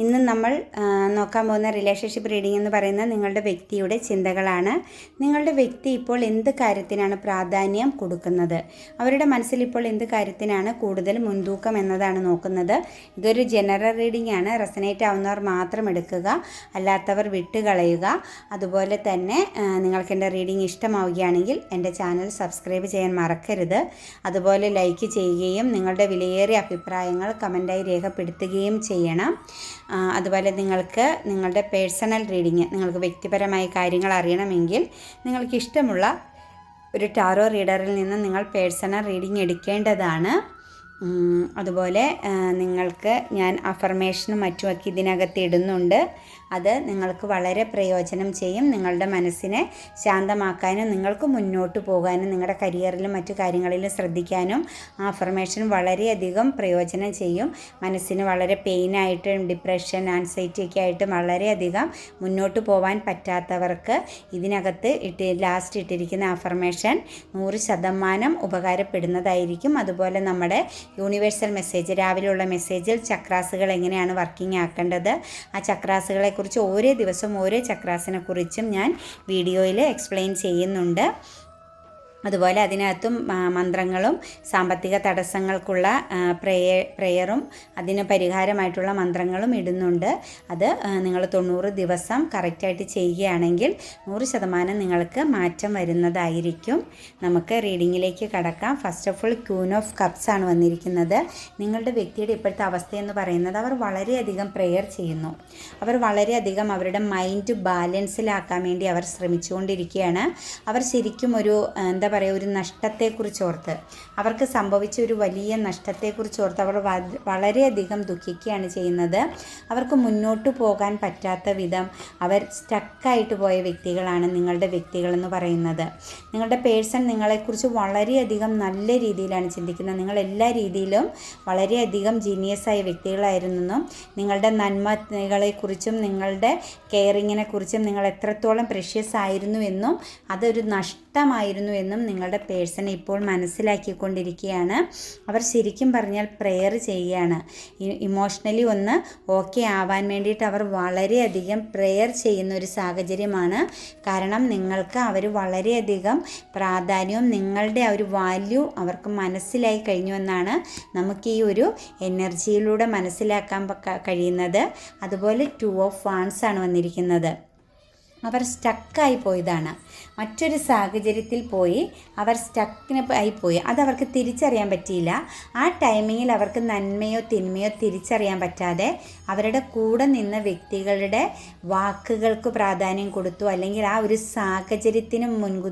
ഇന്ന് നമ്മൾ നോക്കാൻ പോകുന്ന റിലേഷൻഷിപ്പ് റീഡിംഗ് എന്ന് പറയുന്നത് നിങ്ങളുടെ വ്യക്തിയുടെ ചിന്തകളാണ്. നിങ്ങളുടെ വ്യക്തി ഇപ്പോൾ എന്ത് കാര്യത്തിനാണ് പ്രാധാന്യം കൊടുക്കുന്നത്? അവരുടെ മനസ്സിൽ ഇപ്പോൾ എന്ത് കാര്യത്തിനാണ് കൂടുതൽ മുൻതൂക്കം എന്നതാണ് നോക്കുന്നത്. ഇതൊരു ജനറൽ റീഡിംഗ് ആണ്. റെസനേറ്റ് ആവുന്നവർ മാത്രം എടുക്കുക അല്ലാത്തവർ വിട്ടുകളയുക. അതുപോലെ തന്നെ നിങ്ങൾക്ക് എന്റെ റീഡിംഗ് ഇഷ്ടമാവുകയാണെങ്കിൽ എന്റെ ചാനൽ സബ്സ്ക്രൈബ് ചെയ്യാൻ മറക്കരുത്. അതുപോലെ ലൈക്ക് ചെയ്യുകയും നിങ്ങളുടെ വിലയേറിയ അഭിപ്രായങ്ങൾ കമന്റായി രേഖപ്പെടുത്തുകയും ചെയ്യണം. അതുപോലെ നിങ്ങൾക്ക് നിങ്ങളുടെ പേഴ്സണൽ റീഡിങ് നിങ്ങൾക്ക് വ്യക്തിപരമായ കാര്യങ്ങൾ അറിയണമെങ്കിൽ നിങ്ങൾക്ക് ഇഷ്ടമുള്ള ഒരു ടാറോ റീഡറിൽ നിന്ന് നിങ്ങൾ പേഴ്സണൽ റീഡിങ് എടുക്കേണ്ടതാണ്. അതുപോലെ നിങ്ങൾക്ക് ഞാൻ അഫർമേഷനും മറ്റുമൊക്കെ ഇതിനകത്ത് ഇടുന്നുണ്ട്. അത് നിങ്ങൾക്ക് വളരെ പ്രയോജനം ചെയ്യും. നിങ്ങളുടെ മനസ്സിനെ ശാന്തമാക്കാനും നിങ്ങൾക്ക് മുന്നോട്ട് പോകാനും നിങ്ങളുടെ കരിയറിലും മറ്റു കാര്യങ്ങളിലും ശ്രദ്ധിക്കാനും ആഫർമേഷൻ വളരെയധികം പ്രയോജനം ചെയ്യും. മനസ്സിന് വളരെ പെയിനായിട്ടും ഡിപ്രഷൻ ആൻസൈറ്റി ഒക്കെ ആയിട്ട് വളരെയധികം മുന്നോട്ട് പോകാൻ പറ്റാത്തവർക്ക് ഇതിനകത്ത് ഇട്ട് ലാസ്റ്റ് ഇട്ടിരിക്കുന്ന ആഫർമേഷൻ നൂറ് ശതമാനം ഉപകാരപ്പെടുന്നതായിരിക്കും. അതുപോലെ നമ്മുടെ യൂണിവേഴ്സൽ മെസ്സേജ് രാവിലെയുള്ള മെസ്സേജിൽ ചക്രാസുകൾ എങ്ങനെയാണ് വർക്കിംഗ് ആക്കേണ്ടത്? ആ ചക്രാസുകളെക്കുറിച്ച് ഓരോ ദിവസവും ഓരോ ചക്രാസിനെ കുറിച്ചും ഞാൻ വീഡിയോയിൽ എക്സ്പ്ലെയിൻ ചെയ്യുന്നുണ്ട്. അതുപോലെ അതിനകത്തും മന്ത്രങ്ങളും സാമ്പത്തിക തടസ്സങ്ങൾക്കുള്ള പ്രേയ പ്രേയറും അതിന് പരിഹാരമായിട്ടുള്ള മന്ത്രങ്ങളും ഇടുന്നുണ്ട്. അത് നിങ്ങൾ തൊണ്ണൂറ് ദിവസം കറക്റ്റായിട്ട് ചെയ്യുകയാണെങ്കിൽ നൂറ് ശതമാനം നിങ്ങൾക്ക് മാറ്റം വരുന്നതായിരിക്കും. നമുക്ക് റീഡിങ്ങിലേക്ക് കടക്കാം. First of all queen of cups ആണ് വന്നിരിക്കുന്നത്. നിങ്ങളുടെ വ്യക്തിയുടെ ഇപ്പോഴത്തെ അവസ്ഥയെന്ന് പറയുന്നത് അവർ വളരെയധികം പ്രെയർ ചെയ്യുന്നു. അവർ വളരെയധികം അവരുടെ മൈൻഡ് ബാലൻസിലാക്കാൻ വേണ്ടി അവർ ശ്രമിച്ചുകൊണ്ടിരിക്കുകയാണ്. അവർ ശരിക്കും ഒരു എന്താ പറയുക ഒരു നഷ്ടത്തെക്കുറിച്ച് ഓർത്ത് അവർക്ക് സംഭവിച്ച ഒരു വലിയ നഷ്ടത്തെക്കുറിച്ച് ഓർത്ത് അവർ വളരെയധികം ദുഃഖിക്കുകയാണ് ചെയ്യുന്നത്. അവർക്ക് മുന്നോട്ട് പോകാൻ പറ്റാത്ത വിധം അവർ സ്റ്റക്കായിട്ട് പോയ വ്യക്തികളാണ് നിങ്ങളുടെ വ്യക്തികളെന്ന് പറയുന്നത്. നിങ്ങളുടെ പേഴ്സൺ നിങ്ങളെക്കുറിച്ച് വളരെയധികം നല്ല രീതിയിലാണ് ചിന്തിക്കുന്നത്. നിങ്ങൾ എല്ലാ രീതിയിലും വളരെയധികം ജീനിയസ് ആയ വ്യക്തികളായിരുന്നെന്നും നിങ്ങളുടെ നന്മകളെക്കുറിച്ചും നിങ്ങളുടെ കെയറിങ്ങിനെ കുറിച്ചും നിങ്ങൾ എത്രത്തോളം പ്രഷ്യസ് ആയിരുന്നു എന്നും അതൊരു നഷ്ടമായിരുന്നു എന്നും നിങ്ങളുടെ പേഴ്സൺ ഇപ്പോൾ മനസ്സിലാക്കിക്കൊണ്ടിരിക്കുകയാണ്. അവർ ശരിക്കും പറഞ്ഞാൽ പ്രെയർ ചെയ്യുകയാണ്. ഇമോഷണലി ഒന്ന് ഓക്കെ ആവാൻ വേണ്ടിയിട്ട് അവർ വളരെയധികം പ്രെയർ ചെയ്യുന്ന ഒരു സാഹചര്യമാണ്. കാരണം നിങ്ങൾക്ക് അവർ വളരെയധികം പ്രാധാന്യവും നിങ്ങളുടെ ആ ഒരു വാല്യൂ അവർക്ക് മനസ്സിലായി കഴിഞ്ഞു എന്നാണ് നമുക്ക് ഈ ഒരു എനർജിയിലൂടെ മനസ്സിലാക്കാൻ കഴിയുന്നത്. അതുപോലെ ടു ഓഫ് വാൺസ് ആണ് വന്നിരിക്കുന്നത്. അവർ സ്റ്റക്കായി പോയതാണ്. മറ്റൊരു സാഹചര്യത്തിൽ പോയി അവർ സ്റ്റക്കിന് ആയിപ്പോയി അതവർക്ക് തിരിച്ചറിയാൻ പറ്റിയില്ല. ആ ടൈമിങ്ങിൽ അവർക്ക് നന്മയോ തിന്മയോ തിരിച്ചറിയാൻ പറ്റാതെ അവരുടെ കൂടെ നിന്ന വ്യക്തികളുടെ വാക്കുകൾക്ക് പ്രാധാന്യം കൊടുത്തു അല്ലെങ്കിൽ ആ ഒരു സാഹചര്യത്തിന് മുൻകു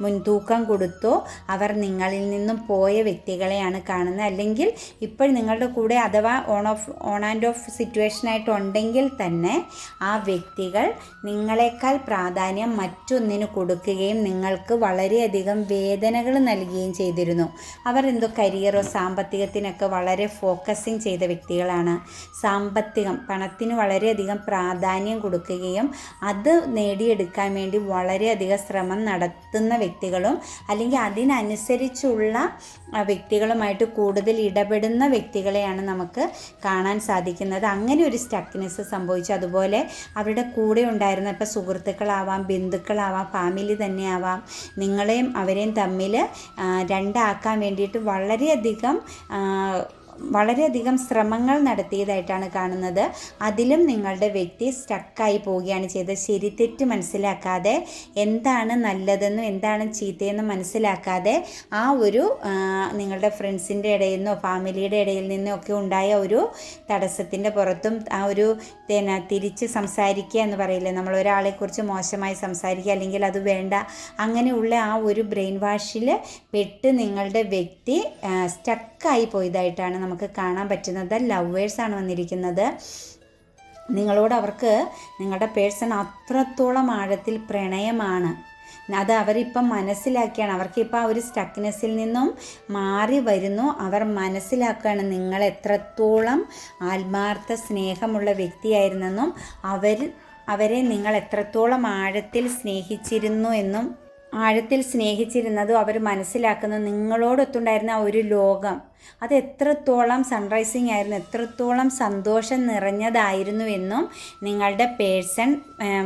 മുൻതൂക്കം കൊടുത്തു അവർ നിങ്ങളിൽ നിന്നും പോയ വ്യക്തികളെയാണ് കാണുന്നത്. അല്ലെങ്കിൽ ഇപ്പോൾ നിങ്ങളുടെ കൂടെ അഥവാ on off on and off സിറ്റുവേഷനായിട്ടുണ്ടെങ്കിൽ തന്നെ ആ വ്യക്തികൾ നിങ്ങളെക്കാൾ പ്രാധാന്യം മറ്റൊന്നിന് കൊടുക്കുകയും നിങ്ങൾക്ക് വളരെയധികം വേദനകൾ നൽകുകയും ചെയ്തിരുന്നു. അവർ എന്തോ കരിയറോ സാമ്പത്തികത്തിനൊക്കെ വളരെ ഫോക്കസിങ് ചെയ്ത വ്യക്തികളാണ്. സാമ്പത്തികം പണത്തിന് വളരെയധികം പ്രാധാന്യം കൊടുക്കുകയും അത് നേടിയെടുക്കാൻ വേണ്ടി വളരെയധികം ശ്രമം നടത്തുന്ന വ്യക്തികളും അല്ലെങ്കിൽ അതിനനുസരിച്ചുള്ള വ്യക്തികളുമായിട്ട് കൂടുതൽ ഇടപെടുന്ന വ്യക്തികളെയാണ് നമുക്ക് കാണാൻ സാധിക്കുന്നത്. അങ്ങനെ ഒരു സ്റ്റക്നെസ് സംഭവിച്ചു. അതുപോലെ അവരുടെ കൂടെ ഉണ്ടായിരുന്ന ഇപ്പോൾ സുഹൃത്തുക്കളാവാം ബന്ധുക്കളാവാം ഫാമിലി തന്നെ ആവാം നിങ്ങളെയും അവരെയും തമ്മിൽ രണ്ടാക്കാൻ വേണ്ടിയിട്ട് വളരെയധികം വളരെയധികം ശ്രമങ്ങൾ നടത്തിയതായിട്ടാണ് കാണുന്നത്. അതിലും നിങ്ങളുടെ വ്യക്തി സ്റ്റക്കായി പോവുകയാണ് ചെയ്തത്. ശരി തെറ്റ് മനസ്സിലാക്കാതെ എന്താണ് നല്ലതെന്നും എന്താണ് ചീത്തയെന്നും മനസ്സിലാക്കാതെ ആ ഒരു നിങ്ങളുടെ ഫ്രണ്ട്സിന്റെ ഇടയിൽ നിന്നോ ഫാമിലിയുടെ ഇടയിൽ നിന്നോ ഒക്കെ ഉണ്ടായ ഒരു തടസ്സത്തിന്റെ പുറത്തും ആ ഒരു പിന്നെ തിരിച്ച് സംസാരിക്കുക എന്ന് പറയില്ലേ? നമ്മൾ ഒരാളെക്കുറിച്ച് മോശമായി സംസാരിക്കുക അല്ലെങ്കിൽ അത് വേണ്ട. അങ്ങനെയുള്ള ആ ഒരു ബ്രെയിൻ വാഷിൽ പെട്ട് നിങ്ങളുടെ വ്യക്തി സ്റ്റക്കായി പോയതായിട്ടാണ് നമുക്ക് കാണാൻ പറ്റുന്നത് ലവേഴ്സാണ് വന്നിരിക്കുന്നത്. നിങ്ങളോട് അവർക്ക് നിങ്ങളുടെ പേഴ്സൺ അത്രത്തോളം ആഴത്തിൽ പ്രണയമാണ്. അത് അവരിപ്പം മനസ്സിലാക്കിയാണ്. അവർക്കിപ്പോൾ ആ ഒരു സ്റ്റക്നെസ്സിൽ നിന്നും മാറി വരുന്നു. അവർ മനസ്സിലാക്കുകയാണ് നിങ്ങൾ എത്രത്തോളം ആത്മാർത്ഥ സ്നേഹമുള്ള വ്യക്തിയായിരുന്നെന്നും അവർ അവരെ നിങ്ങൾ എത്രത്തോളം ആഴത്തിൽ സ്നേഹിച്ചിരുന്നു എന്നും ആഴത്തിൽ സ്നേഹിച്ചിരുന്നതും അവർ മനസ്സിലാക്കുന്നു. നിങ്ങളോടൊത്തുണ്ടായിരുന്ന ആ ഒരു ലോകം അത് എത്രത്തോളം സൺറൈസിങ് ആയിരുന്നു എത്രത്തോളം സന്തോഷം നിറഞ്ഞതായിരുന്നു എന്നും നിങ്ങളുടെ പേഴ്സൺ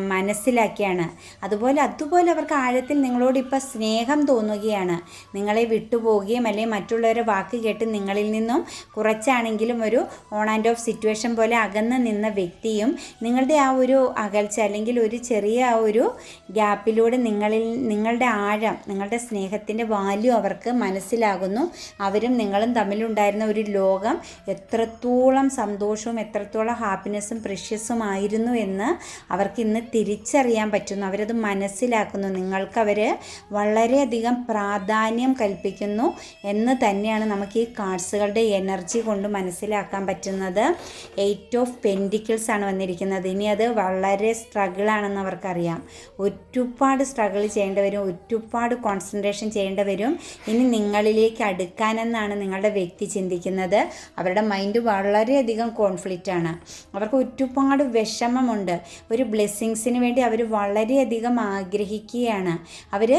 മനസ്സിലാക്കിയാണ്. അതുപോലെ അതുപോലെ അവർക്ക് ആഴത്തിൽ നിങ്ങളോട് ഇപ്പോൾ സ്നേഹം തോന്നുകയാണ്. നിങ്ങളെ വിട്ടുപോവുകയും അല്ലെങ്കിൽ മറ്റുള്ളവരെ വാക്ക് കേട്ട് നിങ്ങളിൽ നിന്നും കുറച്ചാണെങ്കിലും ഒരു ഓൺ ആൻഡ് ഓഫ് സിറ്റുവേഷൻ പോലെ അകന്ന് നിന്ന വ്യക്തിയും നിങ്ങളുടെ ആ ഒരു അകൽച്ച അല്ലെങ്കിൽ ഒരു ചെറിയ ആ ഒരു ഗ്യാപ്പിലൂടെ നിങ്ങളിൽ നിങ്ങളുടെ ആഴം നിങ്ങളുടെ സ്നേഹത്തിന്റെ വാല്യൂ അവർക്ക് മനസ്സിലാകുന്നു. അവരും നിങ്ങളും തമ്മിലുണ്ടായിരുന്ന ഒരു ലോകം എത്രത്തോളം സന്തോഷവും എത്രത്തോളം ഹാപ്പിനെസ്സും പ്രഷ്യസുമായിരുന്നു എന്ന് അവർക്ക് ഇന്ന് തിരിച്ചറിയാൻ പറ്റുന്നു. അവരത് മനസ്സിലാക്കുന്നു. നിങ്ങൾക്കവർ വളരെയധികം പ്രാധാന്യം കൽപ്പിക്കുന്നു എന്ന് തന്നെയാണ് നമുക്ക് ഈ കാർഡ്സുകളുടെ എനർജി കൊണ്ട് മനസ്സിലാക്കാൻ പറ്റുന്നത്. എയ്റ്റ് ഓഫ് പെൻഡിക്കിൾസ് ആണ് വന്നിരിക്കുന്നത്. ഇനി അത് വളരെ സ്ട്രഗിൾ സ്ട്രഗിളാണെന്ന് അവർക്കറിയാം. ഒരുപാട് സ്ട്രഗിൾ ചെയ്യേണ്ടി വരും ഒരുപാട് കോൺസെൻട്രേഷൻ ചെയ്യേണ്ടി വരും. ഇനി നിങ്ങളിലേക്ക് അടുക്കാനെന്നാണ് നിങ്ങളുടെ വ്യക്തി ചിന്തിക്കുന്നത്. അവരുടെ മൈൻഡ് വളരെയധികം കോൺഫ്ലിക്റ്റ് ആണ്. അവർക്ക് ഒരുപാട് വിഷമമുണ്ട്. ഒരു ബ്ലെസ്സിങ്സിന് വേണ്ടി അവർ വളരെയധികം ആഗ്രഹിക്കുകയാണ്. അവർ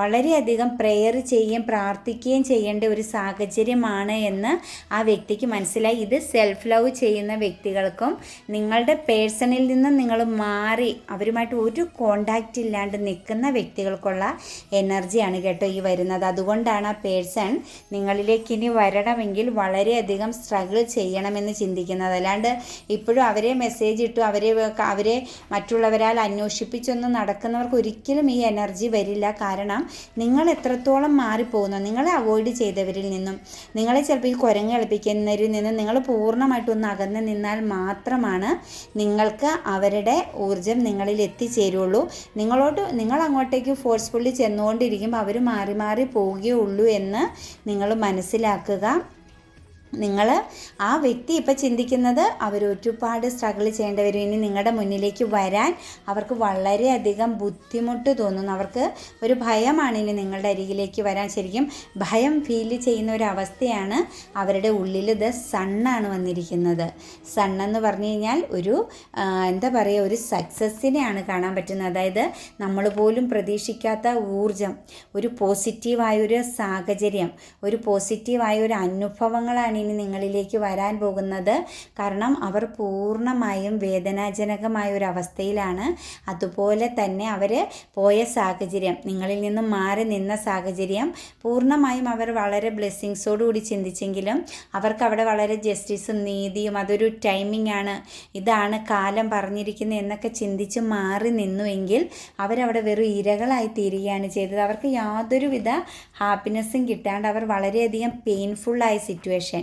വളരെയധികം പ്രെയർ ചെയ്യുകയും പ്രാർത്ഥിക്കുകയും ചെയ്യേണ്ട ഒരു സാഹചര്യമാണ് എന്ന് ആ വ്യക്തിക്ക് മനസ്സിലായി. ഇത് സെൽഫ് ലവ് ചെയ്യുന്ന വ്യക്തികൾക്കും നിങ്ങളുടെ പേഴ്സണിൽ നിന്ന് നിങ്ങൾ മാറി അവരുമായിട്ട് ഒരു കോണ്ടാക്റ്റ് ഇല്ലാണ്ട് നിൽക്കുന്ന വ്യക്തികൾക്കുള്ള എനർജിയാണ് കേട്ടോ ഈ വരുന്നത്. അതുകൊണ്ടാണ് ആ പേഴ്സൺ നിങ്ങളിലേക്ക് ഇനി വരണമെങ്കിൽ വളരെയധികം സ്ട്രഗിൾ ചെയ്യണമെന്ന് ചിന്തിക്കുന്നത്. അല്ലാണ്ട് ഇപ്പോഴും അവരെ മെസ്സേജ് ഇട്ടു അവരെ അവരെ മറ്റുള്ളവരാൽ അന്വേഷിപ്പിച്ചൊന്നും നടക്കുന്നവർക്ക് ഒരിക്കലും ഈ എനർജി വരില്ല. കാരണം നിങ്ങൾ എത്രത്തോളം മാറിപ്പോകുന്നു നിങ്ങളെ അവോയ്ഡ് ചെയ്തവരിൽ നിന്നും നിങ്ങളെ ചിലപ്പോൾ ഈ കുരങ്ങ് കളിപ്പിക്കുന്നവരിൽ നിന്നും നിങ്ങൾ പൂർണമായിട്ടൊന്ന് അകന്ന് നിന്നാൽ മാത്രമാണ് നിങ്ങൾക്ക് അവരുടെ ഊർജം നിങ്ങളിൽ എത്തിച്ചേരുള്ളൂ. നിങ്ങളോട്ട് നിങ്ങൾ അങ്ങോട്ടേക്ക് ഫോഴ്സ്ഫുള്ളി ചെന്നുകൊണ്ടിരിക്കുമ്പോൾ അവർ മാറി മാറി പോവുകയുള്ളൂ എന്ന് നിങ്ങൾ മനസ്സിലാക്കുക. നിങ്ങൾ ആ വ്യക്തി ഇപ്പോൾ ചിന്തിക്കുന്നത് അവർ ഒരുപാട് സ്ട്രഗിൾ ചെയ്യേണ്ടി വരും. ഇനി നിങ്ങളുടെ മുന്നിലേക്ക് വരാൻ അവർക്ക് വളരെയധികം ബുദ്ധിമുട്ട് തോന്നുന്നു അവർക്ക് ഒരു ഭയമാണ് ഇനി നിങ്ങളുടെ അരികിലേക്ക് വരാൻ. ശരിക്കും ഭയം ഫീൽ ചെയ്യുന്ന ഒരു അവസ്ഥയാണ് അവരുടെ ഉള്ളിൽ ഇത് സണ്ണാണ് വന്നിരിക്കുന്നത്. സണ്ണെന്ന് പറഞ്ഞു കഴിഞ്ഞാൽ ഒരു എന്താ പറയുക ഒരു സക്സസ്സിനെയാണ് കാണാൻ പറ്റുന്നത്. അതായത് നമ്മൾ പോലും പ്രതീക്ഷിക്കാത്ത ഊർജം ഒരു പോസിറ്റീവായൊരു സാഹചര്യം ഒരു പോസിറ്റീവായ ഒരു അനുഭവങ്ങളാണ് ഇനി നിങ്ങളിലേക്ക് വരാൻ പോകുന്നത്. കാരണം അവർ പൂർണമായും വേദനാജനകമായ ഒരു അവസ്ഥയിലാണ്. അതുപോലെ തന്നെ അവർ പോയ സാഹചര്യം നിങ്ങളിൽ നിന്നും മാറി നിന്ന സാഹചര്യം പൂർണമായും അവർ വളരെ ബ്ലെസ്സിങ്സോടുകൂടി ചിന്തിച്ചെങ്കിലും അവർക്ക് അവിടെ വളരെ ജസ്റ്റിസും നീതിയും അതൊരു ടൈമിംഗ് ആണ്. ഇതാണ് കാലം പറഞ്ഞിരിക്കുന്നത് എന്നൊക്കെ ചിന്തിച്ച് മാറി നിന്നുവെങ്കിൽ അവരവിടെ വെറും ഇരകളായി തീരുകയാണ് ചെയ്തത്. അവർക്ക് യാതൊരുവിധ ഹാപ്പിനെസ്സും കിട്ടാണ്ട് അവർ വളരെയധികം പെയിൻഫുള്ളായ സിറ്റുവേഷൻ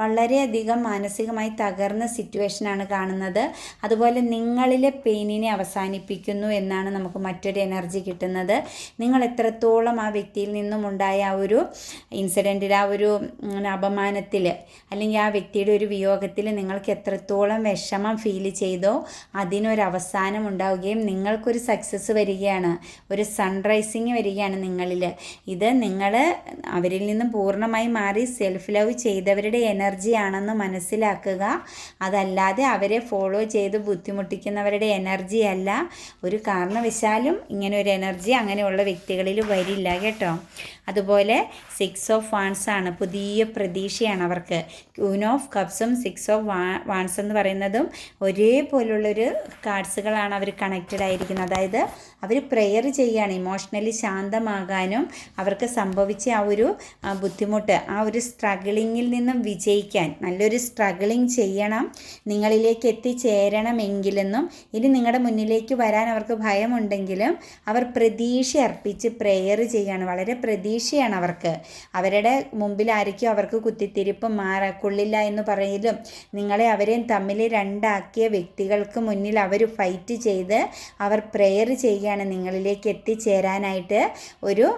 വളരെയധികം മാനസികമായി തകർന്ന സിറ്റുവേഷനാണ് കാണുന്നത്. അതുപോലെ നിങ്ങളിലെ പെയിനിനെ അവസാനിപ്പിക്കുന്നു എന്നാണ് നമുക്ക് മറ്റൊരു എനർജി കിട്ടുന്നത്. നിങ്ങൾ എത്രത്തോളം ആ വ്യക്തിയിൽ നിന്നും ഉണ്ടായ ആ ഒരു ഇൻസിഡന്റിൽ ആ ഒരു അപമാനത്തിൽ അല്ലെങ്കിൽ ആ വ്യക്തിയുടെ ഒരു വിയോഗത്തിൽ നിങ്ങൾക്ക് എത്രത്തോളം വിഷമം ഫീൽ ചെയ്തോ അതിനൊരു അവസാനം ഉണ്ടാവുകയും നിങ്ങൾക്കൊരു സക്സസ് വരികയാണ്. ഒരു സൺറൈസിങ് വരികയാണ് നിങ്ങളിൽ ഇത് നിങ്ങൾ അവരിൽ നിന്നും പൂർണമായി മാറി സെൽഫ് ലവ് ചെയ്തവരുടെ എനർജി ആണെന്ന് മനസ്സിലാക്കുക. അതല്ലാതെ അവരെ ഫോളോ ചെയ്ത് ബുദ്ധിമുട്ടിക്കുന്നവരുടെ എനർജി അല്ല. ഒരു കാരണവശാലും ഇങ്ങനെ ഒരു എനർജി അങ്ങനെയുള്ള വ്യക്തികളിൽ വരില്ല കേട്ടോ. അതുപോലെ സിക്സ് ഓഫ് വാൺസ് ആണ്. പുതിയ പ്രതീക്ഷയാണ് അവർക്ക്. ക്യൂൻ ഓഫ് കപ്സും സിക്സ് ഓഫ് വാൺസ് എന്ന് പറയുന്നതും ഒരേപോലുള്ളൊരു കാർഡ്സുകളാണ് അവർ കണക്റ്റഡ് ആയിരിക്കുന്നത്. അതായത് അവർ പ്രെയർ ചെയ്യുകയാണ്. ഇമോഷണലി ശാന്തമാകാനും അവർക്ക് സംഭവിച്ച ആ ഒരു ബുദ്ധിമുട്ട് ആ ഒരു സ്ട്രഗിളിങ്ങിൽ നിന്നും വിജയിക്കാൻ നല്ലൊരു സ്ട്രഗിളിങ് ചെയ്യണം നിങ്ങളിലേക്ക് എത്തിച്ചേരണമെങ്കിലെന്നും ഇനി നിങ്ങളുടെ മുന്നിലേക്ക് വരാൻ അവർക്ക് ഭയമുണ്ടെങ്കിലും അവർ പ്രതീക്ഷ അർപ്പിച്ച് പ്രെയർ ചെയ്യുകയാണ്. വളരെ പ്രതീക്ഷയാണ് അവർക്ക്. അവരുടെ മുമ്പിലായിരിക്കും അവർക്ക് കുത്തിത്തിരിപ്പ് മാറക്കൊള്ളില്ല എന്ന് പറയലും നിങ്ങളെ അവരെയും തമ്മിൽ രണ്ടാക്കിയ വ്യക്തികൾക്ക് മുന്നിൽ അവർ ഫൈറ്റ് ചെയ്ത് അവർ പ്രെയർ ചെയ്യുകയാണ് നിങ്ങളിലേക്ക് എത്തിച്ചേരാനായിട്ട് ഒരു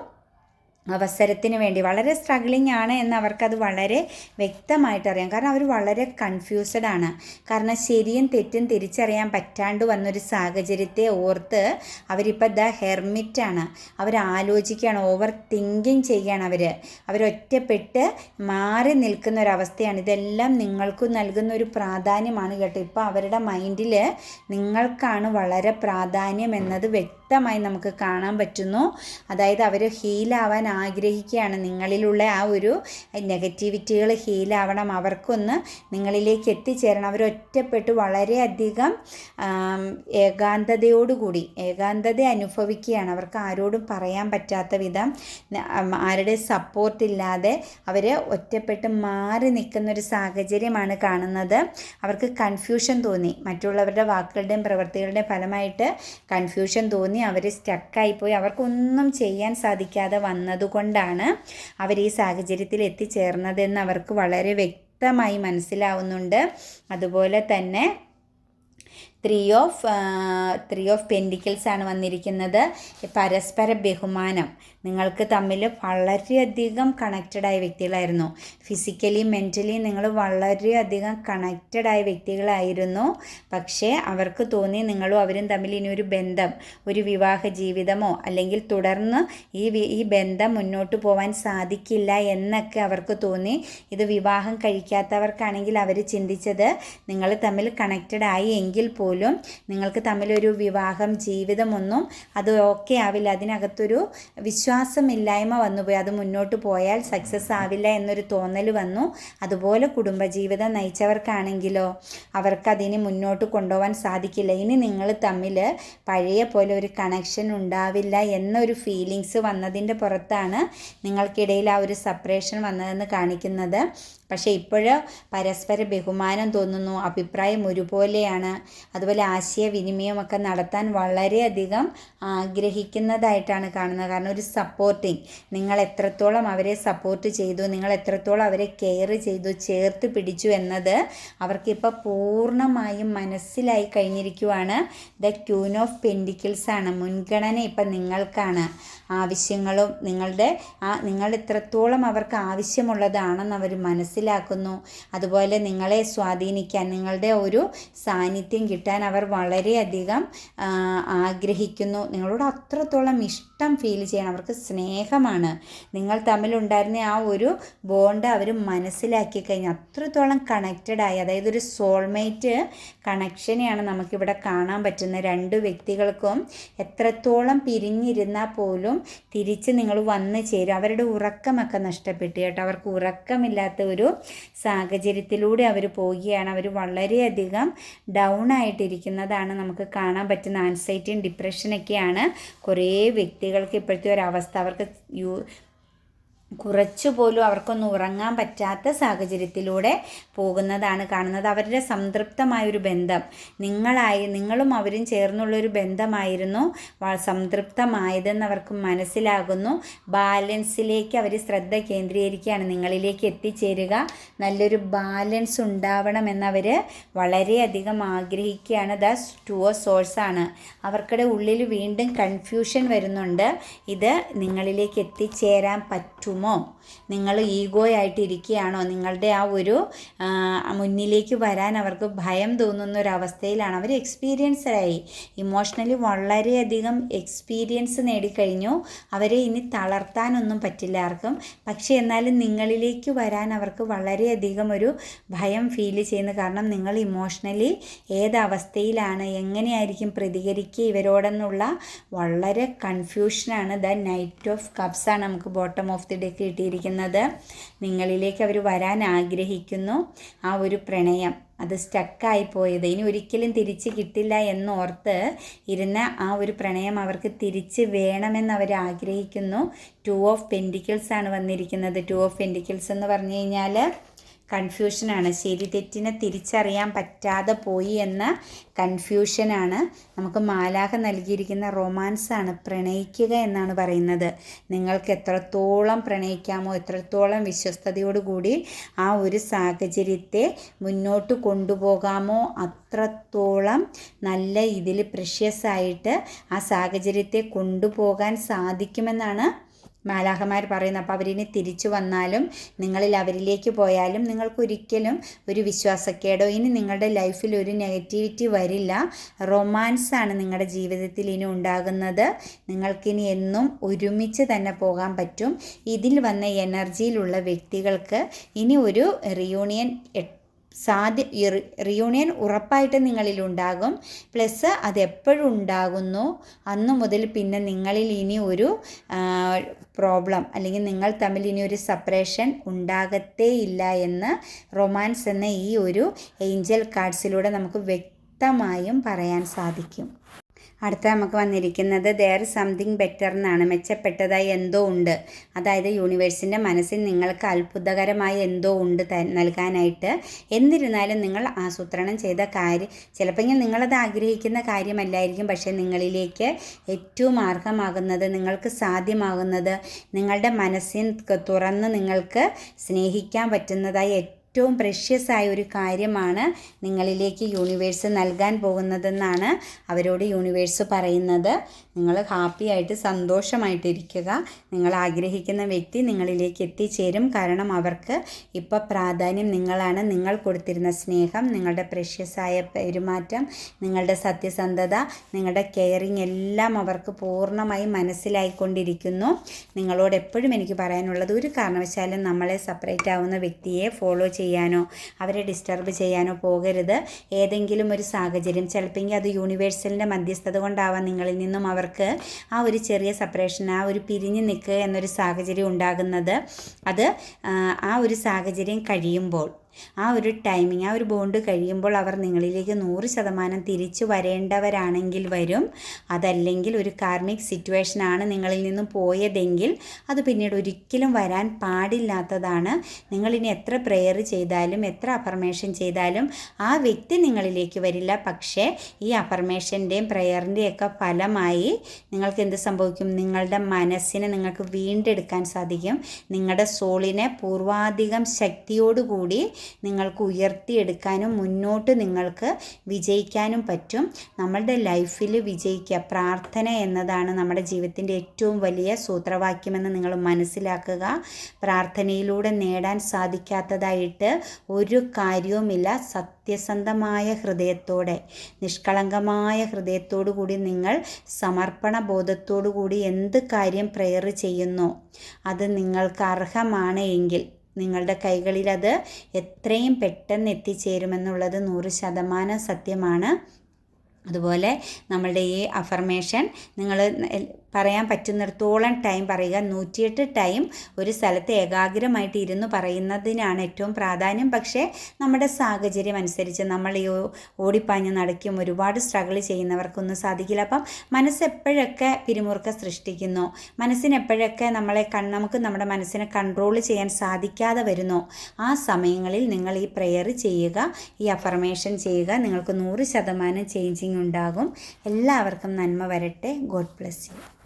അവസരത്തിന് വേണ്ടി. വളരെ സ്ട്രഗ്ലിംഗ് ആണ് എന്ന് അവർക്കത് വളരെ വ്യക്തമായിട്ട് അറിയാം. കാരണം അവർ വളരെ കൺഫ്യൂസ്ഡ് ആണ്. കാരണം ശരിയും തെറ്റും തിരിച്ചറിയാൻ പറ്റാണ്ട് വന്നൊരു സാഹചര്യത്തെ ഓർത്ത് അവരിപ്പോൾ ദ ഹെർമിറ്റാണ് അവർ ആലോചിക്കുകയാണ് ഓവർ തിങ്കിങ് ചെയ്യുകയാണ് അവർ അവരൊറ്റപ്പെട്ട് മാറി നിൽക്കുന്ന ഒരവസ്ഥയാണ് ഇതെല്ലാം നിങ്ങൾക്ക് നൽകുന്ന ഒരു പ്രാധാന്യമാണ് കേട്ടോ. ഇപ്പോൾ അവരുടെ മൈൻഡിൽ നിങ്ങൾക്കാണ് വളരെ പ്രാധാന്യം എന്നത് വ്യക്തം വ്യക്തമായി നമുക്ക് കാണാൻ പറ്റുന്നു. അതായത് അവർ ഹീലാവാൻ ആഗ്രഹിക്കുകയാണ്. നിങ്ങളിലുള്ള ആ ഒരു നെഗറ്റിവിറ്റികൾ ഹീലാവണം അവർക്കൊന്ന് നിങ്ങളിലേക്ക് എത്തിച്ചേരണം. അവർ ഒറ്റപ്പെട്ട് വളരെയധികം ഏകാന്തതയോടുകൂടി ഏകാന്തത അനുഭവിക്കുകയാണ്. അവർക്ക് ആരോടും പറയാൻ പറ്റാത്ത വിധം ആരുടെ സപ്പോർട്ടില്ലാതെ അവർ ഒറ്റപ്പെട്ട് മാറി നിൽക്കുന്ന ഒരു സാഹചര്യമാണ് കാണുന്നത്. അവർക്ക് കൺഫ്യൂഷൻ തോന്നി. മറ്റുള്ളവരുടെ വാക്കുകളുടെയും പ്രവൃത്തികളുടെയും ഫലമായിട്ട് കൺഫ്യൂഷൻ തോന്നി. അവർ സ്റ്റക്കായിപ്പോയി അവർക്കൊന്നും ചെയ്യാൻ സാധിക്കാതെ വന്നതുകൊണ്ടാണ് അവർ ഈ സാഹചര്യത്തിൽ എത്തിച്ചേർന്നതെന്ന് അവർക്ക് വളരെ വ്യക്തമായി മനസ്സിലാവുന്നുണ്ട്. അതുപോലെ തന്നെ three of three of pentacles ആണ് വന്നിരിക്കുന്നത്. പരസ്പര ബഹുമാനം. നിങ്ങൾക്ക് തമ്മിൽ വളരെയധികം കണക്റ്റഡ് ആയ വ്യക്തികളായിരുന്നു. ഫിസിക്കലി മെന്റലി നിങ്ങൾ വളരെയധികം കണക്റ്റഡ് ആയ വ്യക്തികളായിരുന്നു. പക്ഷേ അവർക്ക് തോന്നി നിങ്ങളും അവരും തമ്മിൽ ഇനി ഒരു ബന്ധം ഒരു വിവാഹ ജീവിതമോ അല്ലെങ്കിൽ തുടർന്ന് ഈ ഈ ബന്ധം മുന്നോട്ട് പോകാൻ സാധിക്കില്ല എന്നൊക്കെ അവർക്ക് തോന്നി. ഇത് വിവാഹം കഴിക്കാത്തവർക്കാണെങ്കിൽ അവർ ചിന്തിച്ചത് നിങ്ങൾ തമ്മിൽ കണക്റ്റഡ് ആയി എങ്കിൽ പോലും നിങ്ങൾക്ക് തമ്മിലൊരു വിവാഹം ജീവിതമൊന്നും അത് ഓക്കെ ആവില്ല. അതിനകത്തൊരു വിശ്വാസമില്ലായ്മ വന്നുപോയി. അത് മുന്നോട്ട് പോയാൽ സക്സസ് ആവില്ല എന്നൊരു തോന്നൽ വന്നു. അതുപോലെ കുടുംബജീവിതം നയിച്ചവർക്കാണെങ്കിലോ അവർക്കതിനെ മുന്നോട്ട് കൊണ്ടുപോകാൻ സാധിക്കില്ല. ഇനി നിങ്ങൾ തമ്മിൽ പഴയ പോലെ ഒരു കണക്ഷൻ ഉണ്ടാവില്ല എന്നൊരു ഫീലിങ്സ് വന്നതിന്റെ പുറത്താണ് നിങ്ങൾക്കിടയിൽ ആ ഒരു സെപ്പറേഷൻ വന്നതെന്ന് കാണിക്കുന്നത്. പക്ഷേ ഇപ്പോഴ് പരസ്പര ബഹുമാനം തോന്നുന്നു അഭിപ്രായം ഒരുപോലെയാണ്. അതുപോലെ ആശയവിനിമയമൊക്കെ നടത്താൻ വളരെയധികം ആഗ്രഹിക്കുന്നതായിട്ടാണ് കാണുന്നത്. കാരണം ഒരു സപ്പോർട്ടിങ് നിങ്ങൾ എത്രത്തോളം അവരെ സപ്പോർട്ട് ചെയ്തു നിങ്ങൾ എത്രത്തോളം അവരെ കെയർ ചെയ്തു ചേർത്ത് പിടിച്ചു എന്നത് അവർക്കിപ്പോൾ പൂർണമായും മനസ്സിലായി കഴിഞ്ഞിരിക്കുവാണ്. ദ ക്യൂൻ ഓഫ് പെൻഡിക്കിൾസ് ആണ് മുൻഗണന ഇപ്പം നിങ്ങൾക്കാണ്. ആവശ്യങ്ങളും നിങ്ങളുടെ ആ നിങ്ങൾ എത്രത്തോളം അവർക്ക് ആവശ്യമുള്ളതാണെന്ന് അവർ മനസ്സിലാക്കുന്നു. അതുപോലെ നിങ്ങളെ സ്വാധീനിക്കാൻ നിങ്ങളുടെ ഒരു സാന്നിധ്യം കിട്ടാൻ അവർ വളരെയധികം ആഗ്രഹിക്കുന്നു. നിങ്ങളോട് അത്രത്തോളം ഇഷ്ടം ഫീൽ ചെയ്യണം. അവർക്ക് സ്നേഹമാണ്. നിങ്ങൾ തമ്മിലുണ്ടായിരുന്ന ആ ഒരു ബോണ്ട് അവർ മനസ്സിലാക്കി കഴിഞ്ഞാൽ അത്രത്തോളം കണക്റ്റഡ് ആയി. അതായത് ഒരു സോൾമേറ്റ് കണക്ഷനെയാണ് നമുക്കിവിടെ കാണാൻ പറ്റുന്ന രണ്ട് വ്യക്തികൾക്കും എത്രത്തോളം പിരിഞ്ഞിരുന്നാൽ പോലും തിരിച്ച് നിങ്ങൾ വന്ന് ചേരും. അവരുടെ ഉറക്കമൊക്കെ നഷ്ടപ്പെട്ടു കേട്ടോ. അവർക്ക് ഉറക്കമില്ലാത്ത ഒരു സാഹചര്യത്തിലൂടെ അവർ പോവുകയാണ്. അവർ വളരെയധികം ഡൗൺ ആയിട്ടിരിക്കുന്നതാണ് നമുക്ക് കാണാൻ പറ്റുന്ന ആൻസൈറ്റിയും ഡിപ്രഷനൊക്കെയാണ് കുറേ വ്യക്തികൾക്ക് ഇപ്പോഴത്തെ ഒരു അവസ്ഥ. അവർക്ക് യു കുറച്ചു പോലും അവർക്കൊന്നും ഉറങ്ങാൻ പറ്റാത്ത സാഹചര്യത്തിലൂടെ പോകുന്നതാണ് കാണുന്നത്. അവരുടെ സംതൃപ്തമായൊരു ബന്ധം. നിങ്ങളായി നിങ്ങളും അവരും ചേർന്നുള്ളൊരു ബന്ധമായിരുന്നു സംതൃപ്തമായതെന്ന് അവർക്ക് മനസ്സിലാകുന്നു. ബാലൻസിലേക്ക് അവർ ശ്രദ്ധ കേന്ദ്രീകരിക്കുകയാണ്. നിങ്ങളിലേക്ക് എത്തിച്ചേരുക. നല്ലൊരു ബാലൻസ് ഉണ്ടാവണമെന്നവർ വളരെയധികം ആഗ്രഹിക്കുകയാണ്. ദ ടു ആണ്. അവർക്കിടെ ഉള്ളിൽ വീണ്ടും കൺഫ്യൂഷൻ വരുന്നുണ്ട്. ഇത് നിങ്ങളിലേക്ക് എത്തിച്ചേരാൻ പറ്റുമോ നിങ്ങൾ ഈഗോ ആയിട്ട് ഇരിക്കുകയാണോ നിങ്ങളുടെ ആ ഒരു മുന്നിലേക്ക് വരാൻ അവർക്ക് ഭയം തോന്നുന്ന ഒരു അവസ്ഥയിലാണ് അവർ എക്സ്പീരിയൻസ്ഡായി. ഇമോഷണലി വളരെയധികം എക്സ്പീരിയൻസ് നേടിക്കഴിഞ്ഞു. അവരെ ഇനി തളർത്താനൊന്നും പറ്റില്ല ആർക്കും. പക്ഷേ എന്നാലും നിങ്ങളിലേക്ക് വരാൻ അവർക്ക് വളരെയധികം ഒരു ഭയം ഫീൽ ചെയ്യുന്നു. കാരണം നിങ്ങൾ ഇമോഷണലി ഏത് അവസ്ഥയിലാണ് എങ്ങനെയായിരിക്കും പ്രതികരിക്കുക ഇവരോടെന്നുള്ള വളരെ കൺഫ്യൂഷനാണ് ദ നൈറ്റ് ഓഫ് കപ്സാണ് നമുക്ക് ബോട്ടം ഓഫ് ദി ഡേ കിട്ടിയിരിക്കുന്നത്. നിങ്ങളിലേക്ക് അവർ വരാൻ ആഗ്രഹിക്കുന്നു. ആ ഒരു പ്രണയം അത് സ്റ്റക്കായി പോയത്. ഇനി ഒരിക്കലും തിരിച്ച് കിട്ടില്ല എന്നോർത്ത് ഇരുന്ന ആ ഒരു പ്രണയം അവർക്ക് തിരിച്ച് വേണമെന്ന് അവർ ആഗ്രഹിക്കുന്നു. ടു ഓഫ് പെൻഡിക്കിൾസ് ആണ് വന്നിരിക്കുന്നത്. ടു ഓഫ് പെൻഡിക്കിൾസ് എന്ന് പറഞ്ഞു കഴിഞ്ഞാൽ കൺഫ്യൂഷനാണ്. ശരി തെറ്റിനെ തിരിച്ചറിയാൻ പറ്റാതെ പോയി എന്ന കൺഫ്യൂഷനാണ് നമുക്ക് മാലാഹ നൽകിയിരിക്കുന്ന റൊമാൻസാണ് പ്രണയിക്കുക എന്നാണ് പറയുന്നത്. നിങ്ങൾക്ക് എത്രത്തോളം പ്രണയിക്കാമോ എത്രത്തോളം വിശ്വസ്തയോടുകൂടി ആ ഒരു സാഹചര്യത്തെ മുന്നോട്ട് കൊണ്ടുപോകാമോ അത്രത്തോളം നല്ല ഇതിൽ പ്രഷ്യസായിട്ട് ആ സാഹചര്യത്തെ കൊണ്ടുപോകാൻ സാധിക്കുമെന്നാണ് മാലാഹമാർ പറയുന്നത് അപ്പോൾ അവരിനി തിരിച്ചു വന്നാലും നിങ്ങളിൽ അവരിലേക്ക് പോയാലും നിങ്ങൾക്കൊരിക്കലും ഒരു വിശ്വാസക്കേടോ ഇനി നിങ്ങളുടെ ലൈഫിൽ ഒരു നെഗറ്റിവിറ്റി വരില്ല. റൊമാൻസ് ആണ് നിങ്ങളുടെ ജീവിതത്തിൽ ഇനി ഉണ്ടാകുന്നത്. നിങ്ങൾക്കിനി എന്നും ഒരുമിച്ച് തന്നെ പോകാൻ പറ്റും. ഇതിൽ വന്ന എനർജിയിലുള്ള വ്യക്തികൾക്ക് ഇനി ഒരു റിയൂണിയൻ സാധ്യ റിയൂണിയൻ ഉറപ്പായിട്ട് നിങ്ങളിലുണ്ടാകും. പ്ലസ് അത് എപ്പോഴും ഉണ്ടാകുന്നു അന്ന് മുതൽ പിന്നെ നിങ്ങളിൽ ഇനി ഒരു പ്രോബ്ലം അല്ലെങ്കിൽ നിങ്ങൾ തമ്മിൽ ഇനി ഒരു സെപ്പറേഷൻ ഉണ്ടാകത്തേ ഇല്ല എന്ന് റൊമാൻസ് എന്ന ഈ ഒരു ഏഞ്ചൽ കാർഡ്സിലൂടെ നമുക്ക് വ്യക്തമായും പറയാൻ സാധിക്കും. അടുത്ത നമുക്ക് വന്നിരിക്കുന്നത് ദർ സംതിങ് ബെറ്റർ എന്നാണ്. മെച്ചപ്പെട്ടതായി എന്തോ ഉണ്ട്. അതായത് യൂണിവേഴ്സിന്റെ മനസ്സിൽ നിങ്ങൾക്ക് അത്ഭുതകരമായ എന്തോ ഉണ്ട് നൽകാനായിട്ട്. എന്നിരുന്നാലും നിങ്ങൾ ആസൂത്രണം ചെയ്ത കാര്യം ചിലപ്പോൾ നിങ്ങളത് ആഗ്രഹിക്കുന്ന കാര്യമല്ലായിരിക്കും. പക്ഷേ നിങ്ങളിലേക്ക് ഏറ്റവും മാർഗമാകുന്നത് നിങ്ങൾക്ക് സാധ്യമാകുന്നത് നിങ്ങളുടെ മനസ്സിൽ തുറന്ന് നിങ്ങൾക്ക് സ്നേഹിക്കാൻ പറ്റുന്നതായി ഏറ്റവും പ്രഷ്യസ് ആയ ഒരു കാര്യമാണ് നിങ്ങളിലേക്ക് യൂണിവേഴ്സ് നൽകാൻ പോകുന്നതെന്നാണ് അവരോട് യൂണിവേഴ്സ് പറയുന്നത്. നിങ്ങൾ ഹാപ്പി ആയിട്ട് സന്തോഷമായിട്ടിരിക്കുക. നിങ്ങൾ ആഗ്രഹിക്കുന്ന വ്യക്തി നിങ്ങളിലേക്ക് എത്തിച്ചേരും. കാരണം അവർക്ക് ഇപ്പോൾ പ്രാധാന്യം നിങ്ങളാണ്. നിങ്ങൾ കൊടുത്തിരുന്ന സ്നേഹം നിങ്ങളുടെ പ്രഷ്യസായ പെരുമാറ്റം നിങ്ങളുടെ സത്യസന്ധത നിങ്ങളുടെ കെയറിങ് എല്ലാം അവർക്ക് പൂർണമായി മനസ്സിലായിക്കൊണ്ടിരിക്കുന്നു. നിങ്ങളോട് എപ്പോഴും എനിക്ക് പറയാനുള്ളത് ഒരു കാരണവശാലും നമ്മളെ സെപ്പറേറ്റ് ആവുന്ന വ്യക്തിയെ ഫോളോ ചെയ്യാനോ അവരെ ഡിസ്റ്റർബ് ചെയ്യാനോ പോകരുത്. ഏതെങ്കിലും ഒരു സാഹചര്യം ചിലപ്പോൾ അത് യൂണിവേഴ്സലിന്റെ മധ്യസ്ഥത കൊണ്ടാവാം നിങ്ങളിൽ നിന്നും അവർക്ക് ആ ഒരു ചെറിയ സെപ്പറേഷൻ ആ ഒരു പിരിഞ്ഞ് നിൽക്കുക എന്നൊരു സാഹചര്യം ഉണ്ടാകുന്നത്. അത് ആ ഒരു സാഹചര്യം കഴിയുമ്പോൾ ആ ഒരു ടൈമിങ് ആ ഒരു ബോണ്ട് കഴിയുമ്പോൾ അവർ നിങ്ങളിലേക്ക് നൂറ് ശതമാനം തിരിച്ചു വരേണ്ടവരാണെങ്കിൽ വരും. അതല്ലെങ്കിൽ ഒരു കാർമിക് സിറ്റുവേഷനാണ് നിങ്ങളിൽ നിന്നും പോയതെങ്കിൽ അത് പിന്നീട് ഒരിക്കലും വരാൻ പാടില്ലാത്തതാണ്. നിങ്ങളിനി എത്ര പ്രെയർ ചെയ്താലും എത്ര അഫർമേഷൻ ചെയ്താലും ആ വ്യക്തി നിങ്ങളിലേക്ക് വരില്ല. പക്ഷേ ഈ അഫർമേഷന്റെയും പ്രെയറിന്റെയൊക്കെ ഫലമായി നിങ്ങൾക്ക് എന്ത് സംഭവിക്കും? നിങ്ങളുടെ മനസ്സിനെ നിങ്ങൾക്ക് വീണ്ടെടുക്കാൻ സാധിക്കും. നിങ്ങളുടെ സോളിനെ പൂർവാധികം ശക്തിയോടുകൂടി നിങ്ങൾക്ക് ഉയർത്തിയെടുക്കാനും മുന്നോട്ട് നിങ്ങൾക്ക് വിജയിക്കാനും പറ്റും. നമ്മളുടെ ലൈഫിൽ വിജയിക്കുക പ്രാർത്ഥന എന്നതാണ് നമ്മുടെ ജീവിതത്തിന്റെ ഏറ്റവും വലിയ സൂത്രവാക്യമെന്ന് നിങ്ങൾ മനസ്സിലാക്കുക. പ്രാർത്ഥനയിലൂടെ നേടാൻ സാധിക്കാത്തതായിട്ട് ഒരു കാര്യവുമില്ല. സത്യസന്ധമായ ഹൃദയത്തോടെ നിഷ്കളങ്കമായ ഹൃദയത്തോടു കൂടി നിങ്ങൾ സമർപ്പണ ബോധത്തോടു കൂടി എന്ത് കാര്യം പ്രെയർ ചെയ്യുന്നു അത് നിങ്ങൾക്ക് അർഹമാണ് എങ്കിൽ നിങ്ങളുടെ കൈകളിൽ അത് എത്രയും പെട്ടെന്ന് എത്തിച്ചേരുമെന്നുള്ളത് നൂറ് ശതമാനം സത്യമാണ്. അതുപോലെ നമ്മളുടെ ഈ അഫർമേഷൻ നിങ്ങൾ പറയാൻ പറ്റുന്നിടത്തോളം ടൈം പറയുക. നൂറ്റിയെട്ട് ടൈം ഒരു സ്ഥലത്ത് ഏകാഗ്രമായിട്ട് ഇരുന്ന് പറയുന്നതിനാണ് ഏറ്റവും പ്രാധാന്യം. പക്ഷേ നമ്മുടെ സാഹചര്യം അനുസരിച്ച് നമ്മൾ ഈ ഓടിപ്പാഞ്ഞ് നടക്കും. ഒരുപാട് സ്ട്രഗിൾ ചെയ്യുന്നവർക്കൊന്നും സാധിക്കില്ല. അപ്പം മനസ്സെപ്പോഴൊക്കെ പിരിമുറുക്ക സൃഷ്ടിക്കുന്നു. മനസ്സിനെപ്പോഴൊക്കെ നമ്മളെ കൺ നമുക്ക് നമ്മുടെ മനസ്സിനെ കൺട്രോൾ ചെയ്യാൻ സാധിക്കാതെ വരുന്നു. ആ സമയങ്ങളിൽ നിങ്ങൾ ഈ പ്രെയർ ചെയ്യുക ഈ അഫർമേഷൻ ചെയ്യുക. നിങ്ങൾക്ക് നൂറ് ശതമാനം ചേഞ്ചിങ് ഉണ്ടാകും. എല്ലാവർക്കും നന്മ വരട്ടെ. God bless you